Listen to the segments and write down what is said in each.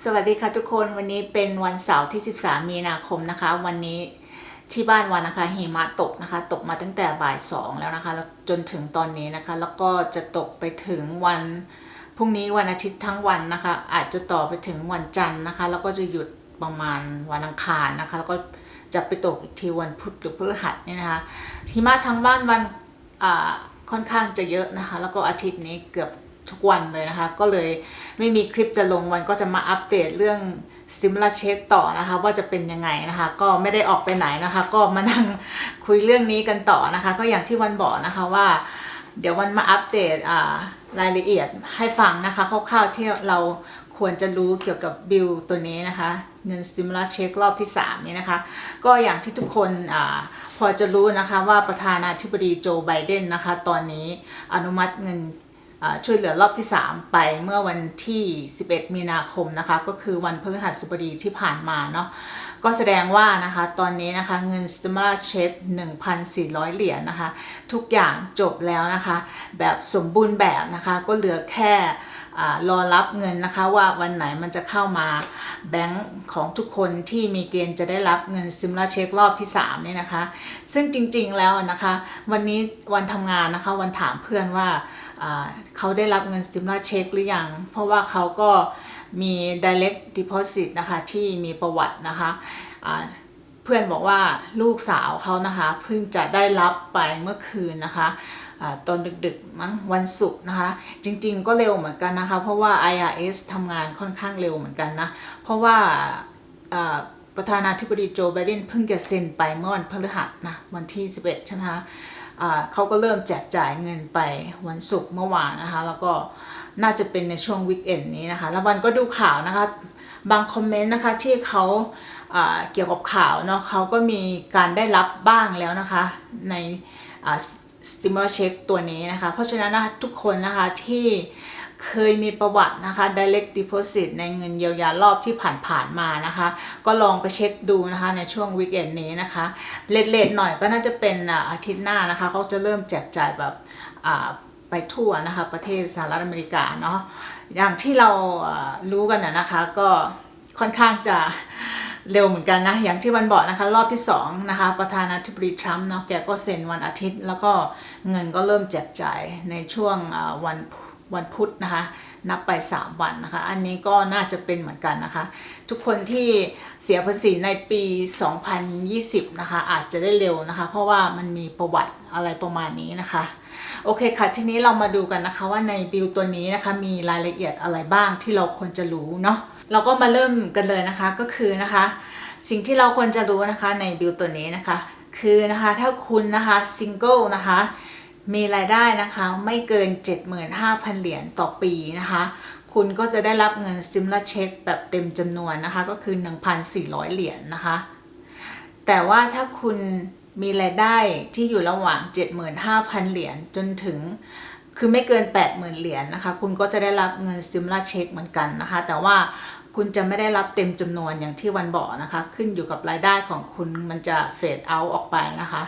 สวัสดีค่ะทุกคนวันนี้เป็นวันเสาร์ที่ 13 มีนาคมนะคะ วันนี้ที่บ้านวันนะคะหิมะตกนะคะ ตกมาตั้งแต่บ่ายสองแล้วนะคะแล้วจนถึงตอนนี้นะคะ แล้วก็จะตกไปถึงวันพรุ่งนี้วันอาทิตย์ทั้งวันนะคะ อาจจะต่อไปถึงวันจันทร์นะคะ แล้วก็จะหยุดประมาณวันอังคารนะคะ แล้วก็จะไปตกอีกทีวันพุธหรือพฤหัสเนี่ยนะคะหิมะทั้งบ้านวันค่อนข้างจะเยอะนะคะ แล้วก็อาทิตย์นี้เกือบ ทุกวันเลยนะคะ ก็เลยไม่มีคลิปจะลงวันก็จะมาอัปเดตเรื่อง stimulus check ต่อนะคะ ว่าจะเป็นยังไงนะคะ ก็ไม่ได้ออกไปไหนนะคะ ก็มานั่งคุยเรื่องนี้กันต่อนะคะ ก็อย่างที่วันบอกนะคะว่า เดี๋ยววันมาอัปเดตรายละเอียดให้ฟังนะคะคร่าวๆที่เราควรจะรู้เกี่ยวกับบิลตัวนี้นะคะเงิน stimulus check รอบที่ 3 นี้นะคะ ก็อย่างที่ทุกคนอพอจะรู้นะคะว่าประธานาธิบดีโจไบเดนนะคะ ตอนนี้อนุมัติเงิน ช่วยเหลือรอบที่ 3 ไปเมื่อวันที่ 11 มีนาคมนะคะ ก็คือวันพฤหัสบดีที่ผ่านมาเนาะก็แสดงว่านะคะตอนนี้นะคะเงิน stimulus check 1,400 เหรียญนนะคะ ทุกอย่างจบแล้วนะคะ แบบสมบูรณ์แบบนะคะก็เหลือแค่รอรับเงินนะคะว่าวันไหนมันจะเข้ามาแบงก์ของทุกคนที่มีเกณฑ์จะได้รับเงิน stimulus check รอบที่3เนี่ยนะคะ ซึ่งจริงๆแล้วนะคะ วันนี้วันทำงานนะคะวันถามเพื่อนว่า เขาได้รับเงิน stimulus check หรือยัง เพราะว่าเขาก็มี direct deposit นะคะที่มีประวัตินะคะอ่าเพื่อนบอกว่าลูกสาวเขานะคะเพิ่งจะได้รับไปเมื่อคืนนะคะอาตอนดึกๆมั้งวันศุกร์นะคะ จริงๆก็เร็วเหมือนกันนะคะ เพราะว่า IRS ทำงานค่อนข้างเร็วเหมือนกันนะ เพราะว่าประธานาธิบดีโจไบเดนเพิ่งจะเซ็นไปเมื่อวันพฤหัสนะวันที่ 11 ใช่ไหมคะ เขาก็เริ่มแจกจ่ายเงินไปวันศุกร์เมื่อวานนะคะ แล้วก็น่าจะเป็นในช่วงวิกเอนนี้นะคะ แล้ววันก็ดูข่าวนะคะ บางคอมเมนต์นะคะที่เขาเกี่ยวกับข่าวเนาะเขาก็มีการได้รับบ้างแล้วนะคะ ในอ่า stimulus c h e ตัวนี้นะคะ เพราะฉะนั้นนะทุกคนนะคะที่ เคยมีประวัตินะคะ direct deposit ในเงินเยียวยารอบที่ผ่านๆมานะคะ ก็ลองไปเช็คดูนะคะในช่วงวีคเอนนี้นะคะเลทๆหน่อยก็น่าจะเป็นอาทิตย์หน้านะคะเขาจะเริ่มแจกจ่ายแบบไปทั่วนะคะประเทศสหรัฐอเมริกาเนาะอย่างที่เรารู้กันนะคะก็ค่อนข้างจะเร็วเหมือนกันนะ อย่างที่วันบอกนะคะ รอบที่2นะคะ ประธานาธิบดีทรัมป์เนาะแกก็เซ็นวันอาทิตย์ แล้วก็เงินก็เริ่มแจกจ่ายในช่วงวัน วันพุธนะคะ นับไป 3 วันนะคะ อันนี้ก็น่าจะเป็นเหมือนกันนะคะ ทุกคนที่เสียภาษีในปี 2020 นะคะ อาจจะได้เร็วนะคะ เพราะว่ามันมีประวัติอะไรประมาณนี้นะคะโอเคค่ะ ทีนี้เรามาดูกันนะคะว่าในบิลตัวนี้นะคะมีรายละเอียดอะไรบ้างที่เราควรจะรู้เนาะเราก็มาเริ่มกันเลยนะคะก็คือนะคะ สิ่งที่เราควรจะรู้นะคะในบิลตัวนี้นะคะ คือนะคะถ้าคุณนะคะซิงเกิลนะคะ มีรายได้นะคะไม่เกิน 75,000 เหรียญต่อปีนะคะ คุณก็จะได้รับเงิน stimulus check แบบเต็มจำนวนนะคะก็คือ 1,400 เหรียญนะคะ แต่ว่าถ้าคุณมีรายได้ที่อยู่ระหว่าง 75,000 เหรียญจนถึงคือไม่เกิน 80,000 เหรียญนะคะ คุณก็จะได้รับเงิน stimulus check เหมือนกันนะคะ แต่ว่าคุณจะไม่ได้รับเต็มจำนวนอย่างที่วันบอกนะคะ ขึ้นอยู่กับรายได้ของคุณมันจะเฟดเอาออกไปนะคะ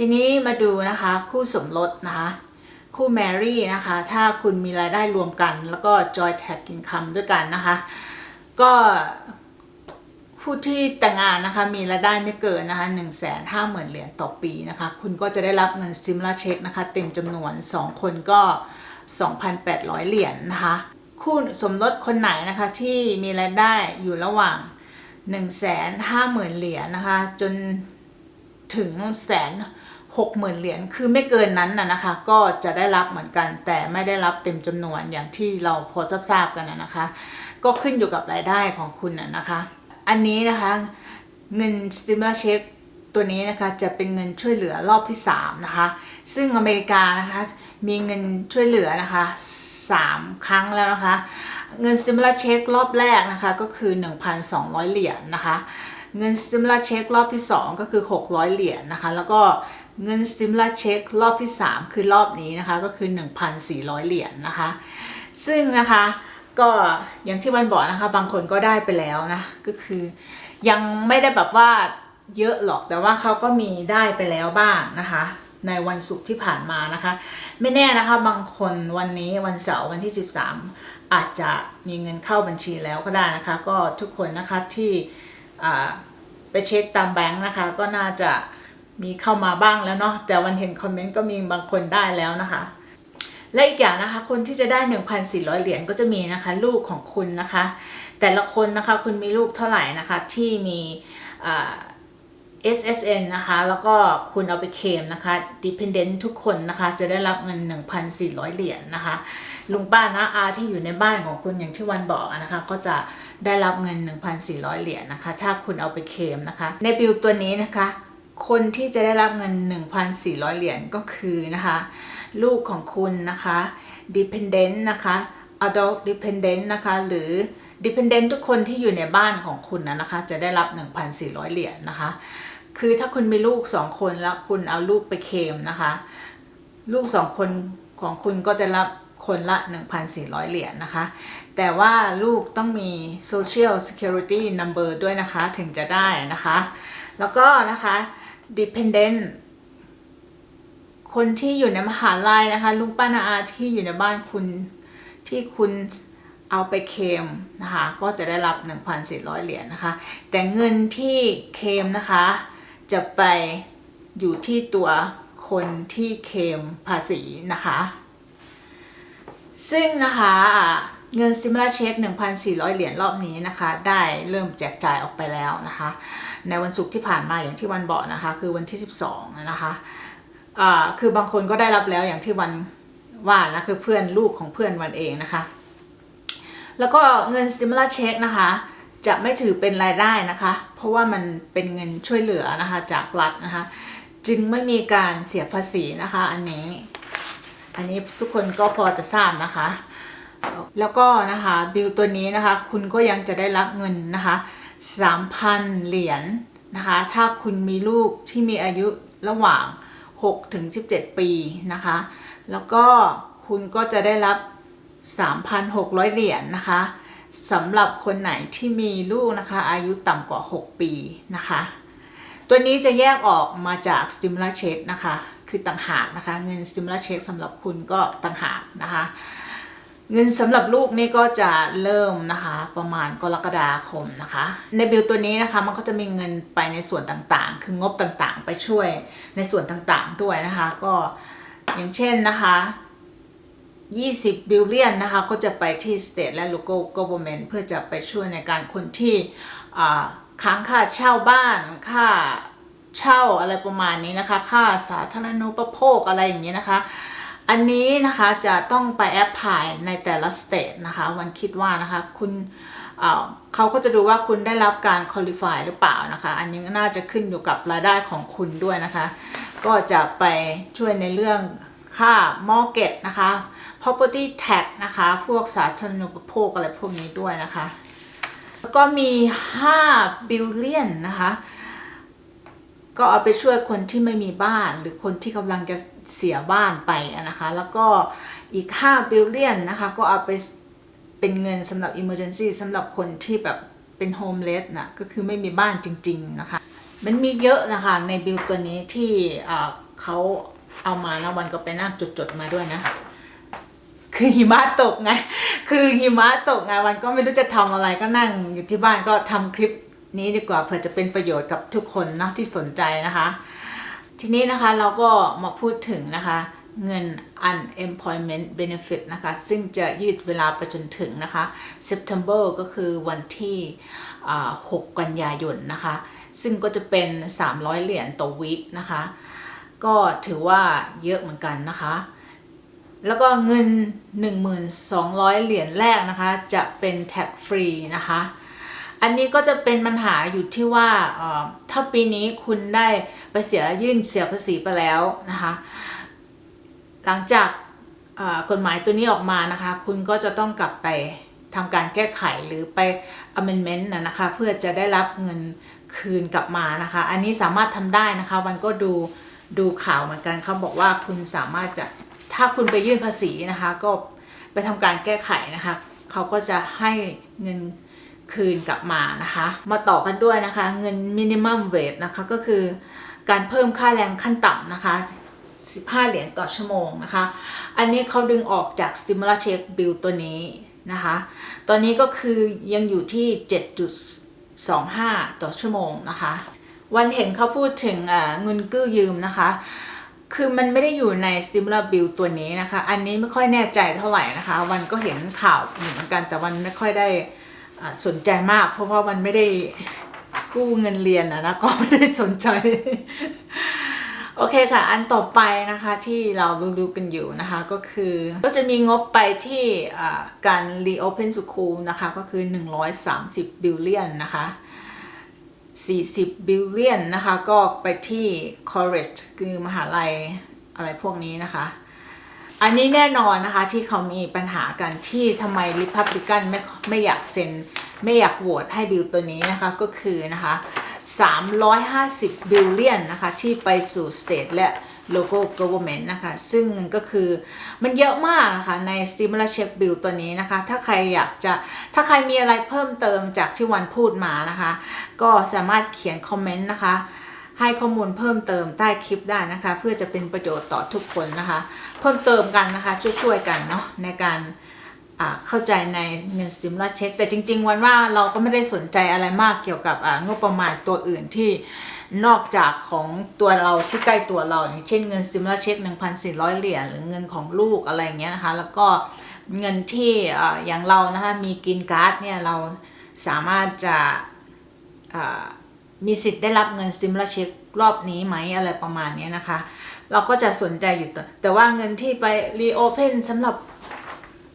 ทีนี้มาดูนะคะคู่สมรสนะคะคู่แมรี่นะคะ ถ้าคุณมีรายได้รวมกัน แล้วก็ joy tag income ด้วยกันนะคะ ก็ผู้ที่แต่งงานนะคะมีรายได้ไม่เกินนะคะ1 5 0 0 0 0เหรียญต่อปีนะคะ คุณก็จะได้รับเงิน stimulus check นะคะ เต็มจำนวน 2 คนก็ 2,800 เหรียญนะคะ คู่สมรสคนไหนนะคะที่มีรายได้อยู่ระหว่าง 1 5 0 0 0 0เหรียญนะคะ จนถึงแสน หกหมื่นเหรียญคือไม่เกินนั้นนะนะคะ ก็จะได้รับเหมือนกัน แต่ไม่ได้รับเต็มจำนวนอย่างที่เราพอทราบๆกันนะนะคะ ก็ขึ้นอยู่กับรายได้ของคุณนะนะคะ อันนี้นะคะเงิน stimulus check ตัวนี้นะคะจะเป็นเงินช่วยเหลือรอบที่ 3 นะคะ ซึ่งอเมริกานะคะมีเงินช่วยเหลือนะคะ 3 ครั้งแล้วนะคะ เงิน stimulus check รอบแรกนะคะก็คือ 1,200 เหรียญนะคะ เงิน stimulus check รอบที่ 2 ก็คือ 600 เหรียญนะคะ แล้วก็ เงิน stimulus check รอบที่ 3 คือรอบนี้นะคะ ก็คือ 1,400 เหรียญนะคะ ซึ่งนะคะก็อย่างที่วันบอกนะคะ บางคนก็ได้ไปแล้วนะ ก็คือยังไม่ได้แบบว่าเยอะหรอกแต่ว่าเขาก็มีได้ไปแล้วบ้างนะคะ ในวันศุกร์ที่ผ่านมานะคะ ไม่แน่นะคะบางคนวันนี้วันเสาร์วันที่ 13 อาจจะมีเงินเข้าบัญชีแล้วก็ได้นะคะ ก็ทุกคนนะคะที่ไปเช็คตามแบงค์นะคะ ก็น่าจะ มีเข้ามาบ้างแล้วเนาะแต่วันเห็นคอมเมนต์ก็มีบางคนได้แล้วนะคะ และอีกอย่างนะคะ คนที่จะได้ 1,400 เหรียญก็จะมีนะคะ ลูกของคุณนะคะ แต่ละคนนะคะคุณมีลูกเท่าไหร่นะคะ ที่มีอ่า SSN นะคะ แล้วก็คุณเอาไปเคมนะคะ dependent ทุกคนนะคะ จะได้รับเงิน 1,400 เหรียญนะคะ ลุงป้านะอาที่อยู่ในบ้านของคุณอย่างที่วันบอกนะคะ ก็จะได้รับเงิน 1,400 เหรียญนะคะ ถ้าคุณเอาไปเคมนะคะ ในบิลตัวนี้นะคะ คนที่จะได้รับเงิน 1,400 เหรียญก็คือนะคะ ลูกของคุณนะคะ dependent นะคะ adult dependent นะคะ หรือ dependent ทุกคนที่อยู่ในบ้านของคุณนะนะคะ จะได้รับ 1,400 เหรียญนะคะ คือถ้าคุณมีลูก 2 คนแล้วคุณเอาลูกไปเคมนะคะ ลูก 2 คนของคุณก็จะรับคนละ 1,400 เหรียญนะคะ แต่ว่าลูกต้องมี social security number ด้วยนะคะ ถึงจะได้นะคะ แล้วก็นะคะ dependent คนที่อยู่ในมหาลัยนะคะ ลุงป้านาอาที่อยู่ในบ้านคุณที่คุณเอาไปเคมนะคะ ก็จะได้รับ 1,400 เหรียญนะคะ แต่เงินที่เคมนะคะ จะไปอยู่ที่ตัวคนที่เคมภาษีนะคะ ซึ่งนะคะ เงิน stimulus check 1,400 เหรียญรอบนี้นะคะ ได้เริ่มแจกจ่ายออกไปแล้วนะคะ ในวันศุกร์ที่ผ่านมาอย่างที่วันบอกนะคะ คือวันที่ 12 นะคะอ่าคือบางคนก็ได้รับแล้วอย่างที่วันว่านะคือเพื่อนลูกของเพื่อนวันเองนะคะ แล้วก็เงิน stimulus check นะคะ จะไม่ถือเป็นรายได้นะคะ เพราะว่ามันเป็นเงินช่วยเหลือนะคะจากรัฐนะคะ จึงไม่มีการเสียภาษีนะคะ อันนี้ อันนี้ทุกคนก็พอจะทราบนะคะ แล้วก็นะคะบิลตัวนี้นะคะคุณก็ยังจะได้รับเงินนะคะ3,000 เหรียญนะคะถ้าคุณมีลูกที่มีอายุระหว่าง 6 ถึง 17 ปีนะคะแล้วก็คุณก็จะได้รับ 3,600 เหรียญนะคะสำหรับคนไหนที่มีลูกนะคะอายุต่ำกว่า 6 ปีนะคะตัวนี้จะแยกออกมาจาก stimulus check นะคะคือต่างหากนะคะเงิน stimulus check สำหรับคุณก็ต่างหากนะคะ เงินสำหรับลูกนี่ก็จะเริ่มนะคะ ประมาณกรกฎาคมนะคะ ในบิลตัวนี้นะคะมันก็จะมีเงินไปในส่วนต่างๆ คืองบต่างๆ ไปช่วยในส่วนต่างๆด้วยนะคะ ก็อย่างเช่นนะคะ20 บิลเลียนนะคะ ก็จะไปที่ state และ local government เพื่อจะไปช่วยในการคนที่ค้างค่าเช่าบ้าน ค่าเช่าอะไรประมาณนี้นะคะ ค่าสาธารณูปโภคอะไรอย่างนี้นะคะ อันนี้นะคะจะต้องไปแอปพลายในแต่ละสเตทนะคะ วันคิดว่านะคะคุณเเขาก็จะดูว่าคุณได้รับการคุริฟายหรือเปล่านะคะ อันนี้น่าจะขึ้นอยู่กับรายได้ของคุณด้วยนะคะ ก็จะไปช่วยในเรื่องค่ามอ r เก็ตนะคะ property tax นะคะ พวกสาธารณูปโภคอะไรพวกนี้ด้วยนะคะ แล้วก็มี5บิลเลียนนะคะ ก็เอาไปช่วยคนที่ไม่มีบ้าน หรือคนที่กำลังจะเสียบ้านไปนะคะ แล้วก็อีก5บิลเลียนนะคะ ก็เอาไปเป็นเงินสำหรับ emergency สำหรับคนที่แบบเป็น homeless นะก็คือไม่มีบ้านจริง ๆ นะคะ มันมีเยอะนะคะในบิลตัวนี้ที่เอ่อเขาเอามานะวันก็ไปนั่งจดๆมาด้วยนะ คือหิมะตกไง คือหิมะตกไงวันก็ไม่รู้จะทำอะไรก็นั่งอยู่ที่บ้านก็ทำคลิป นี้ดีกว่าเผื่อจะเป็นประโยชน์กับทุกคนนะที่สนใจนะคะ ทีนี้นะคะเราก็มาพูดถึงนะคะเงิน unemployment benefit นะคะ ซึ่งจะยืดเวลาไปจนถึงนะคะ September ก็คือวันที่ 6 กันยายนนะคะ ซึ่งก็จะเป็น 300 เหรียญต่อวีคนะคะ ก็ถือว่าเยอะเหมือนกันนะคะ แล้วก็เงิน 1,200 เหรียญแรกนะคะ จะเป็น tax free นะคะ อันนี้ก็จะเป็นปัญหาอยู่ที่ว่าถ้าปีนี้คุณได้ไปเสียยื่นเสียภาษีไปแล้วนะคะ หลังจากกฎหมายตัวนี้ออกมานะคะ คุณก็จะต้องกลับไปทำการแก้ไขหรือไป amendment นะนะคะ เพื่อจะได้รับเงินคืนกลับมานะคะ อันนี้สามารถทำได้นะคะ วันก็ดูดูข่าวเหมือนกันเขาบอกว่าคุณสามารถจะถ้าคุณไปยื่นภาษีนะคะ ก็ไปทำการแก้ไขนะคะ เขาก็จะให้เงิน คืนกลับมานะคะ มาต่อกันด้วยนะคะ เงิน minimum wage นะคะก็คือการเพิ่มค่าแรงขั้นต่ำนะคะ15 เหรียญต่อชั่วโมงนะคะ อันนี้เขาดึงออกจาก stimulus check bill ตัวนี้นะคะ ตอนนี้ก็คือยังอยู่ที่ 7.25 ต่อชั่วโมงนะคะ วันเห็นเขาพูดถึงเงินกู้ยืมนะคะ คือมันไม่ได้อยู่ใน stimulus bill ตัวนี้นะคะ อันนี้ไม่ค่อยแน่ใจเท่าไหร่นะคะ วันก็เห็นข่าวเหมือนกันแต่วันไม่ค่อยได้ สนใจมาก เพราะว่ามันไม่ได้กู้เงินเรียนนะนะก็ไม่ได้สนใจ โอเคค่ะ อันต่อไปนะคะที่เรารู้ๆกันอยู่นะคะก็คือ ก็จะมีงบไปที่การ reopen school นะคะก็คือ 130 billion นะคะ40 billion นะคะ ก็ไปที่ college คือมหาลัยอะไรพวกนี้นะคะ อันนี้แน่นอนนะคะที่เขามีปัญหากันที่ทำไม Republican ไม่ไม่อยากเซ็น ไม่อยากโหวตให้บิลตัวนี้นะคะก็คือนะคะ 350 บิลเลียนนะคะที่ไปสู่ state และ local government นะคะ ซึ่งก็คือมันเยอะมากนะคะใน stimulus check bill ตัวนี้นะคะ ถ้าใครอยากจะถ้าใครมีอะไรเพิ่มเติมจากที่วันพูดมานะคะ ก็สามารถเขียนคอมเมนต์นะคะ ให้ข้อมูลเพิ่มเติมใต้คลิปได้นะคะ เพื่อจะเป็นประโยชน์ต่อทุกคนนะคะ เพิ่มเติมกันนะคะช่วยๆกันเนาะในการเข้าใจในเงินสติมลัสเช็คแต่จริง ๆ วันว่าเราก็ไม่ได้สนใจอะไรมากเกี่ยวกับอ่างบประมาณตัวอื่นที่นอกจากของตัวเราที่ใกล้ตัวเรา อย่างเช่นเงินสติมลัสเช็ค1,400 เหรียญหรือเงินของลูกอะไรเงี้ยนะคะ แล้วก็เงินที่อย่างเรานะคะมีกินการ์ดเนี่ยเราสามารถจะ มีสิทธิ์ได้รับเงิน stimulus check รอบนี้ไหมอะไรประมาณนี้นะคะ เราก็จะสนใจอยู่แต่แต่ว่าเงินที่ไป reopen สำหรับ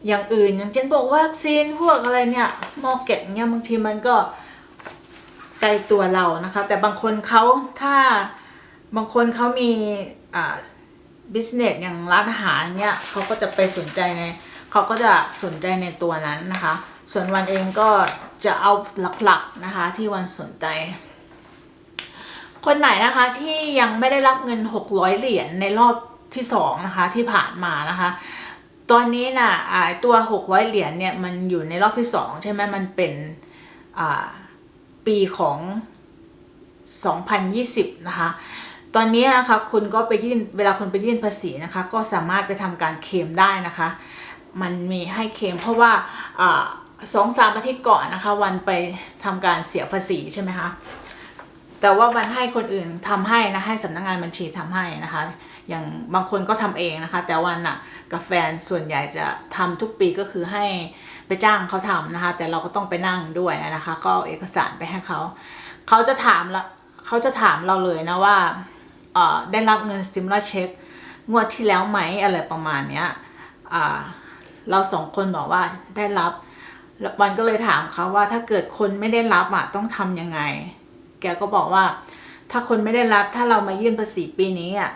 อย่างอื่น อย่างเช่นพวกวัคซีนพวกอะไรเนี่ยมอเก็ตเนี่ยบางทีมันก็ไกลตัวเรานะคะ แต่บางคนเขาถ้าบางคนเขามีอ่า business อย่างร้านอาหารเนี่ยเขาก็จะไปสนใจในเขาก็จะสนใจในตัวนั้นนะคะ ส่วนวันเองก็จะเอาหลักๆนะคะที่วันสนใจ คนไหนนะคะที่ยังไม่ได้รับเงิน 600 เหรียญในรอบที่2นะคะที่ผ่านมานะคะ ตอนนี้นะอ่าตัว 600 เหรียญเนี่ยมันอยู่ในรอบที่ 2 ใช่ไหมมันเป็นปีของ 2020 นะคะตอนนี้นะคะคุณก็ไปยื่นเวลาคุณไปยื่นภาษีนะคะ ก็สามารถไปทำการเคลมได้นะคะ มันมีให้เคลมเพราะว่าอ่าสองสามอาทิตย์ก่อนนะคะ วันไปทำการเสียภาษีใช่ไหมคะ แต่ว่าวันให้คนอื่นทำให้นะให้สำนักงานบัญชีทำให้นะคะ อย่างบางคนก็ทำเองนะคะ แต่วันน่ะกับแฟนส่วนใหญ่จะทำทุกปีก็คือให้ไปจ้างเขาทำนะคะ แต่เราก็ต้องไปนั่งด้วยนะคะ ก็เอกสารไปให้เขาเขาจะถามละเขาจะถามเราเลยนะว่าเออได้รับเงิน stimulus check งวดที่แล้วไหมอะไรประมาณเนี้ยเราสองคนบอกว่าได้รับววันก็เลยถามเขาว่าถ้าเกิดคนไม่ได้รับอะต้องทำยังไง แกก็บอกว่า ถ้าคนไม่ได้รับถ้าเรามายื่นภาษีปีนี้อะ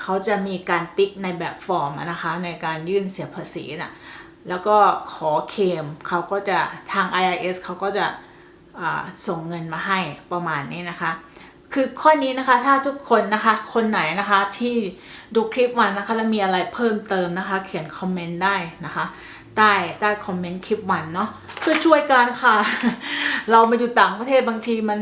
เขาจะมีการติ๊กในแบบฟอร์มนะคะในการยื่นเสียภาษีน่ะแล้วก็ขอเคมเขาก็จะทาง IRS เขาก็จะส่งเงินมาให้ประมาณนี้นะคะ คือข้อนี้นะคะถ้าทุกคนนะคะคนไหนนะคะที่ดูคลิปวันนะคะแล้วมีอะไรเพิ่มเติมนะคะ เขียนคอมเมนต์ได้นะคะ ใต้ใต้คอมเมนต์คลิปวันเนาะช่วยช่วยๆกันค่ะ เรามาอยู่ต่างประเทศบางทีมัน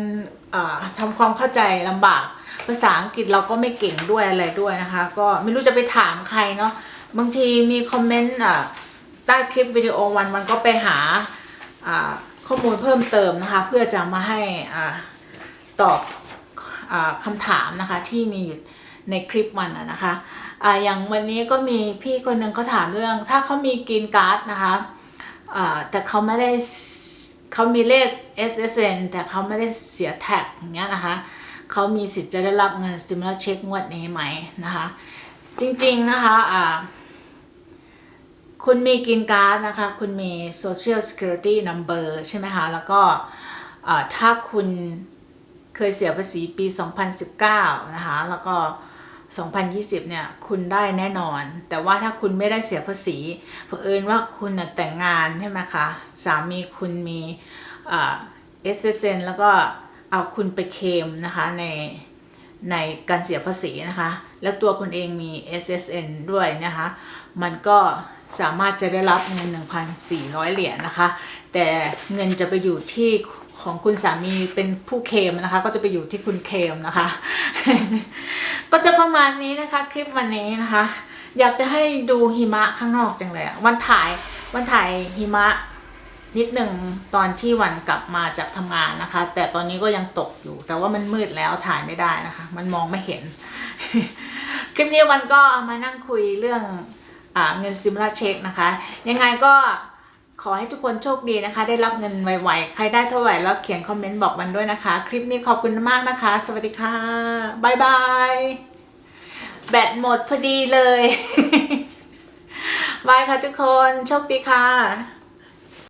อ่าทำความเข้าใจลำบาก ภาษาอังกฤษเราก็ไม่เก่งด้วยอะไรด้วยนะคะ ก็ไม่รู้จะไปถามใครเนาะบางทีมีคอมเมนต์ใต้คลิปวิดีโอวันมันก็ไปหาข้อมูลเพิ่มเติมนะคะ เพื่อจะมาให้อตอบอคำถามนะคะที่มีอยู่ในคลิปมันนะคะ อ่าอย่างวันนี้ก็มีพี่คนหนึ่งเขาถามเรื่อง ถ้าเขามีกรีนการ์ดนะคะอ่าแต่เขาไม่ได้เขามีเลข SSN แต่เขาไม่ได้เสียแท็กอย่างเงี้ยนะคะเขามีสิทธิ์จะได้รับเงิน stimulus check งวดนี้ไหมนะคะ จริงๆนะคะอ่าคุณมีกรีนการ์ดนะคะ คุณมี social security number ใช่ไหมคะ แล้วก็ถ้าคุณเคยเสียภาษีปี 2019 นะคะ แล้วก็ 2020 เนี่ย คุณได้แน่นอน แต่ว่าถ้าคุณไม่ได้เสียภาษีเผอิญว่าคุณน่ะแต่งงานใช่ไหมคะ สามีคุณมีเอ่อ SSN แล้วก็เอาคุณไปเคมนะคะในในการเสียภาษีนะคะ แล้วตัวคุณเองมี SSN ด้วยนะคะ มันก็สามารถจะได้รับเงิน 1,400 เหรียญนะคะ แต่เงินจะไปอยู่ที่ ของคุณสามีเป็นผู้เคมนะคะ ก็จะไปอยู่ที่คุณเคมนะคะ ก็จะประมาณนี้นะคะ คลิปวันนี้นะคะ อยากจะให้ดูหิมะข้างนอกจังเลยวันถ่ายวันถ่ายหิมะนิดหนึ่งตอนที่วันกลับมาจากทำงานนะคะ แต่ตอนนี้ก็ยังตกอยู่ แต่ว่ามันมืดแล้วถ่ายไม่ได้นะคะ มันมองไม่เห็น คลิปนี้วันก็เอามานั่งคุยเรื่องอเงินซิมล a เช็คนะคะ ยังไงก็ ขอให้ทุกคนโชคดีนะคะ ได้รับเงินไวๆ ใครได้เท่าไหร่แล้วเขียนคอมเมนต์บอกมันด้วยนะคะ คลิปนี้ขอบคุณมากนะคะ สวัสดีค่ะบายบายแบตหมดพอดีเลยบายค่ะทุกคน โชคดีค่ะ